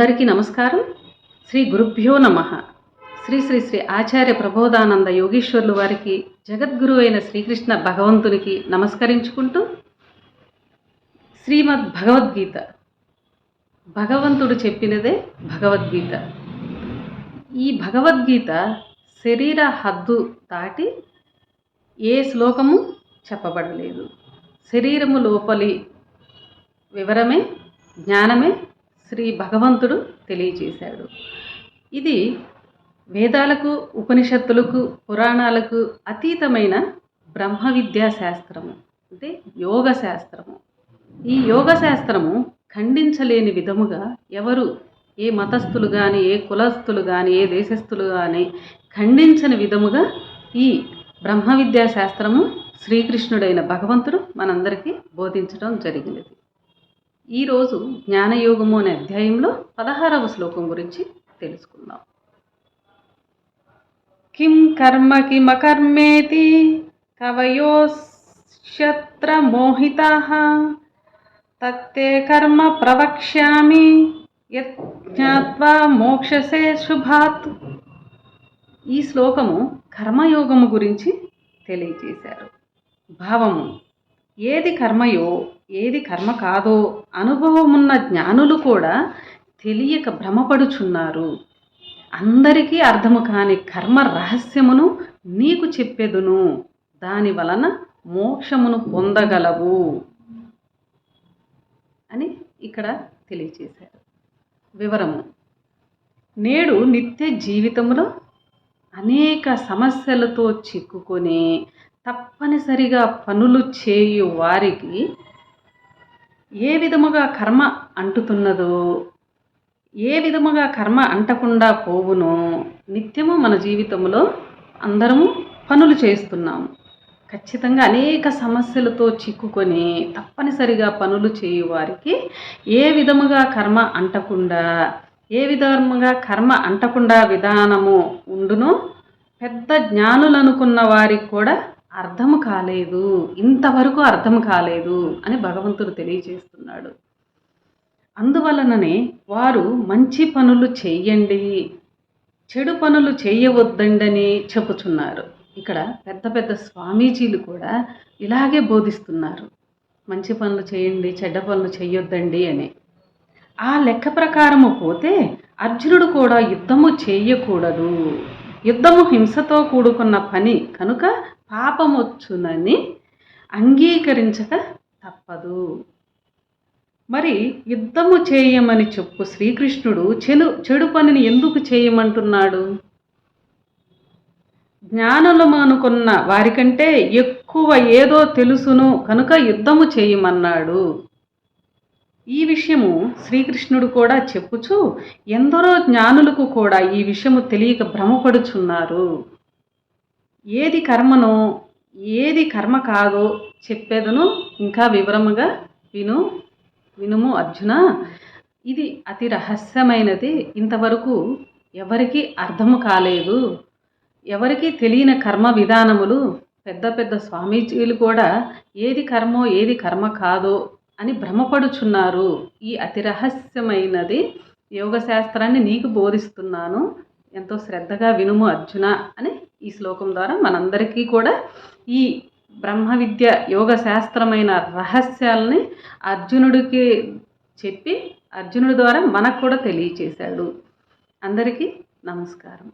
అందరికీ నమస్కారం. శ్రీ గురుభ్యో నమ. శ్రీ శ్రీ శ్రీ ఆచార్య ప్రబోధానంద యోగీశ్వర్లు వారికి జగద్గురు అయిన శ్రీకృష్ణ భగవంతునికి నమస్కరించుకుంటూ శ్రీమద్ భగవద్గీత. భగవంతుడు చెప్పినదే భగవద్గీత. ఈ భగవద్గీత శరీర హద్దు దాటి ఏ శ్లోకము చెప్పబడలేదు. శరీరము లోపలి వివరమే జ్ఞానమే శ్రీ భగవంతుడు తెలియజేశాడు. ఇది వేదాలకు ఉపనిషత్తులకు పురాణాలకు అతీతమైన బ్రహ్మ విద్యా శాస్త్రము అంటే యోగ శాస్త్రము. ఈ యోగ శాస్త్రము ఖండించలేని విధముగా ఎవరు ఏ మతస్థులు కానీ ఏ కులస్థులు కానీ ఏ దేశస్థులు కానీ ఖండించని విధముగా ఈ బ్రహ్మ విద్యా శాస్త్రము శ్రీకృష్ణుడైన భగవంతుడు మనందరికీ బోధించడం జరిగినది. ఈరోజు జ్ఞానయోగము అనే అధ్యాయంలో పదహారవ శ్లోకం గురించి తెలుసుకుందాం. కిం కర్మ కిమకర్మేతి కవయోశత్రమోహిత తత్తే కర్మ ప్రవక్ష్యామి యజ్ఞాత్వా మోక్షసే శుభాత్. ఈ శ్లోకము కర్మయోగము గురించి తెలియజేశారు. భావము ఏది కర్మయో ఏది కర్మ కాదో అనుభవమున్న జ్ఞానులు కూడా తెలియక భ్రమపడుచున్నారు. అందరికీ అర్థము కాని కర్మ రహస్యమును నీకు చెప్పెదును. దాని వలన మోక్షమును పొందగలవు అని ఇక్కడ తెలియచేశారు. వివరము. నేడు నిత్య జీవితంలో అనేక సమస్యలతో చిక్కుకొని తప్పనిసరిగా పనులు చేయు వారికి ఏ విధముగా కర్మ అంటుతున్నదో ఏ విధముగా కర్మ అంటకుండా పోవునో నిత్యము మన జీవితంలో అందరము పనులు చేస్తున్నాము. ఖచ్చితంగా అనేక సమస్యలతో చిక్కుకొని తప్పనిసరిగా పనులు చేయు వారికి ఏ విధముగా కర్మ అంటకుండా ఏ విధముగా కర్మ అంటకుండా విధానము ఉండునో పెద్ద జ్ఞానులు అనుకున్న వారికి కూడా అర్థం కాలేదు. ఇంతవరకు అర్థం కాలేదు అని భగవంతుడు తెలియజేస్తున్నాడు అందువలననే వారు మంచి పనులు చేయండి చెడు పనులు చేయవద్దండని చెప్పుచున్నారు. ఇక్కడ పెద్ద పెద్ద స్వామీజీలు కూడా ఇలాగే బోధిస్తున్నారు. మంచి పనులు చేయండి చెడ్డ పనులు చేయొద్దండి అని. ఆ లెక్క ప్రకారము పోతే అర్జునుడు కూడా యుద్ధము చేయకూడదు యుద్ధము హింసతో కూడుకున్న పని కనుక పాపమొచ్చునని అంగీకరించక తప్పదు. మరి యుద్ధము చేయమని చెప్పు శ్రీకృష్ణుడు చెడు చెడు పనిని ఎందుకు చేయమంటున్నాడు? జ్ఞానులము అనుకున్న వారికంటే ఎక్కువ ఏదో తెలుసును కనుక యుద్ధము చేయమన్నాడు. ఈ విషయము శ్రీకృష్ణుడు కూడా చెప్పుచు ఎందరో జ్ఞానులకు కూడా ఈ విషయము తెలియక భ్రమపడుచున్నారు. ఏది కర్మనో ఏది కర్మ కాదో చెప్పేదను ఇంకా వివరముగా విను వినుము అర్జున. ఇది అతి రహస్యమైనది. ఇంతవరకు ఎవరికీ అర్థము కాలేదు. ఎవరికి తెలియని కర్మ విధానములు పెద్ద పెద్ద స్వామీజీలు కూడా ఏది కర్మో ఏది కర్మ కాదో అని భ్రమపడుచున్నారు. ఈ అతి రహస్యమైనది యోగశాస్త్రాన్ని నీకు బోధిస్తున్నాను. ఎంతో శ్రద్ధగా వినుము అర్జున అని ఈ శ్లోకం ద్వారా మనందరికీ కూడా ఈ బ్రహ్మ విద్య యోగ శాస్త్రమైన రహస్యాలని అర్జునుడికి చెప్పి అర్జునుడి ద్వారా మనకు కూడా తెలియచేశాడు. అందరికీ నమస్కారం.